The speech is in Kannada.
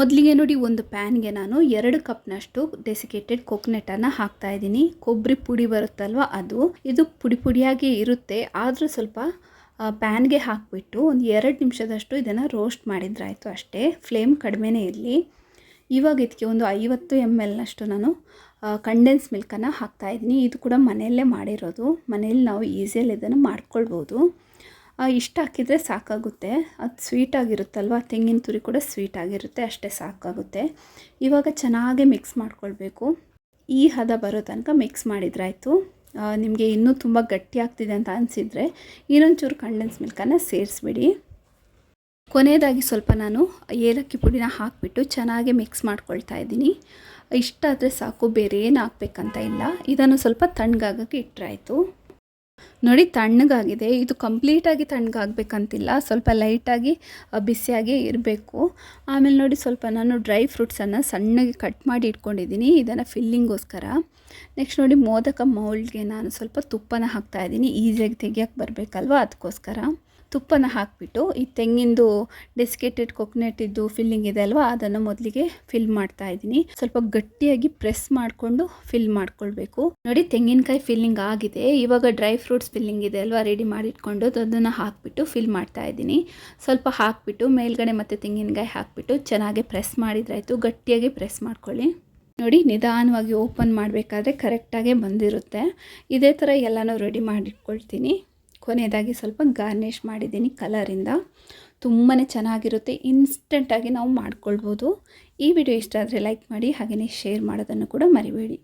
ಮೊದಲಿಗೆ ನೋಡಿ ಒಂದು ಪ್ಯಾನ್ಗೆ ನಾನು ಎರಡು ಕಪ್ನಷ್ಟು ಡೆಸಿಕೇಟೆಡ್ ಕೊಕೊನೆಟನ್ನು ಹಾಕ್ತಾ ಇದ್ದೀನಿ. ಕೊಬ್ಬರಿ ಪುಡಿ ಬರುತ್ತಲ್ವ ಅದು. ಇದು ಪುಡಿ ಪುಡಿಯಾಗಿ ಇರುತ್ತೆ. ಆದರೂ ಸ್ವಲ್ಪ ಪ್ಯಾನ್ಗೆ ಹಾಕಿಬಿಟ್ಟು ಒಂದು ಎರಡು ನಿಮಿಷದಷ್ಟು ಇದನ್ನು ರೋಸ್ಟ್ ಮಾಡಿದ್ರಾಯಿತು ಅಷ್ಟೇ. ಫ್ಲೇಮ್ ಕಡಿಮೆನೇ ಇರಲಿ. ಇವಾಗ ಇದಕ್ಕೆ ಒಂದು ಐವತ್ತು ಎಂ ಎಲ್ನಷ್ಟು ನಾನು ಕಂಡೆನ್ಸ್ ಮಿಲ್ಕನ್ನು ಹಾಕ್ತಾಯಿದ್ದೀನಿ ಇದು ಕೂಡ ಮನೆಯಲ್ಲೇ ಮಾಡಿರೋದು. ಮನೆಯಲ್ಲಿ ನಾವು ಈಸಿಯಲ್ಲಿ ಇದನ್ನು ಮಾಡ್ಕೊಳ್ಬೋದು. ಇಷ್ಟು ಹಾಕಿದರೆ ಸಾಕಾಗುತ್ತೆ. ಅದು ಸ್ವೀಟಾಗಿರುತ್ತಲ್ವ ತೆಂಗಿನ ತುರಿ ಕೂಡ ಸ್ವೀಟಾಗಿರುತ್ತೆ ಅಷ್ಟೇ ಸಾಕಾಗುತ್ತೆ. ಇವಾಗ ಚೆನ್ನಾಗೆ ಮಿಕ್ಸ್ ಮಾಡ್ಕೊಳ್ಬೇಕು. ಈ ಹದ ಬರೋ ತನಕ ಮಿಕ್ಸ್ ಮಾಡಿದ್ರಾಯಿತು. ನಿಮಗೆ ಇನ್ನೂ ತುಂಬ ಗಟ್ಟಿ ಆಗ್ತಿದೆ ಅಂತ ಅನಿಸಿದರೆ ಇನ್ನೊಂಚೂರು ಕಂಡೆನ್ಸ್ ಮಿಲ್ಕನ್ನು ಸೇರಿಸ್ಬಿಡಿ. ಕೊನೆಯದಾಗಿ ಸ್ವಲ್ಪ ನಾನು ಏಲಕ್ಕಿ ಪುಡಿನ ಹಾಕಿಬಿಟ್ಟು ಚೆನ್ನಾಗಿ ಮಿಕ್ಸ್ ಮಾಡ್ಕೊಳ್ತಾ ಇದ್ದೀನಿ. ಇಷ್ಟಾದರೆ ಸಾಕು ಬೇರೆ ಏನು ಹಾಕ್ಬೇಕಂತ ಇಲ್ಲ. ಇದನ್ನು ಸ್ವಲ್ಪ ತಣ್ಣಗಾಗಕ್ಕೆ ಇಟ್ಟರಾಯ್ತು ನೋಡಿ ತಣ್ಣಗಾಗಿದೆ. ಇದು ಕಂಪ್ಲೀಟಾಗಿ ತಣ್ಣಗಾಗಬೇಕಂತಿಲ್ಲ. ಸ್ವಲ್ಪ ಲೈಟಾಗಿ ಬಿಸಿಯಾಗಿ ಇರಬೇಕು. ಆಮೇಲೆ ನೋಡಿ ಸ್ವಲ್ಪ ನಾನು ಡ್ರೈ ಫ್ರೂಟ್ಸನ್ನು ಸಣ್ಣಗೆ ಕಟ್ ಮಾಡಿ ಇಟ್ಕೊಂಡಿದ್ದೀನಿ. ಇದನ್ನು ಫಿಲ್ಲಿಂಗೋಸ್ಕರ ನೆಕ್ಸ್ಟ್ ನೋಡಿ ಮೋದಕ ಮೌಲ್ಡ್ಗೆ ನಾನು ಸ್ವಲ್ಪ ತುಪ್ಪನ ಹಾಕ್ತಾ ಇದ್ದೀನಿ. ಈಸಿಯಾಗಿ ತೆಗಿಯೋಕ್ಕೆ ಬರಬೇಕಲ್ವ? ಅದಕ್ಕೋಸ್ಕರ. ತುಪ್ಪನ ಹಾಕಿಬಿಟ್ಟು ಈ ತೆಂಗಿಂದು ಡೆಸ್ಕೇಟೆಡ್ ಕೊಕೊನೆಟ್ ಇದ್ದು ಫಿಲ್ಲಿಂಗ್ ಇದೆ ಅಲ್ವಾ, ಅದನ್ನು ಮೊದಲಿಗೆ ಫಿಲ್ ಮಾಡ್ತಾ ಇದ್ದೀನಿ. ಸ್ವಲ್ಪ ಗಟ್ಟಿಯಾಗಿ ಪ್ರೆಸ್ ಮಾಡಿಕೊಂಡು ಫಿಲ್ ಮಾಡ್ಕೊಳ್ಬೇಕು. ನೋಡಿ, ತೆಂಗಿನಕಾಯಿ ಫಿಲ್ಲಿಂಗ್ ಆಗಿದೆ. ಇವಾಗ ಡ್ರೈ ಫ್ರೂಟ್ಸ್ ಫಿಲ್ಲಿಂಗ್ ಇದೆ ಅಲ್ವಾ, ರೆಡಿ ಮಾಡಿಟ್ಕೊಂಡು ಅದನ್ನು ಹಾಕಿಬಿಟ್ಟು ಫಿಲ್ ಮಾಡ್ತಾ ಇದ್ದೀನಿ. ಸ್ವಲ್ಪ ಹಾಕಿಬಿಟ್ಟು ಮೇಲ್ಗಡೆ ಮತ್ತು ತೆಂಗಿನಕಾಯಿ ಹಾಕಿಬಿಟ್ಟು ಚೆನ್ನಾಗಿ ಪ್ರೆಸ್ ಮಾಡಿದ್ರಾಯ್ತು. ಗಟ್ಟಿಯಾಗಿ ಪ್ರೆಸ್ ಮಾಡ್ಕೊಳ್ಳಿ. ನೋಡಿ, ನಿಧಾನವಾಗಿ ಓಪನ್ ಮಾಡಬೇಕಾದ್ರೆ ಕರೆಕ್ಟಾಗೆ ಬಂದಿರುತ್ತೆ. ಇದೇ ಥರ ಎಲ್ಲನೂ ರೆಡಿ ಮಾಡಿಟ್ಕೊಳ್ತೀನಿ. ಕೊನೆಯದಾಗಿ ಸ್ವಲ್ಪ ಗಾರ್ನಿಷ್ ಮಾಡಿದ್ದೀನಿ ಕಲರಿಂದ. ತುಂಬಾ ಚೆನ್ನಾಗಿರುತ್ತೆ. ಇನ್ಸ್ಟೆಂಟಾಗಿ ನಾವು ಮಾಡ್ಕೊಳ್ಬೋದು. ಈ ವಿಡಿಯೋ ಇಷ್ಟ ಆದರೆ ಲೈಕ್ ಮಾಡಿ ಹಾಗೆಯೇ ಶೇರ್ ಮಾಡೋದನ್ನು ಕೂಡ ಮರಿಬೇಡಿ.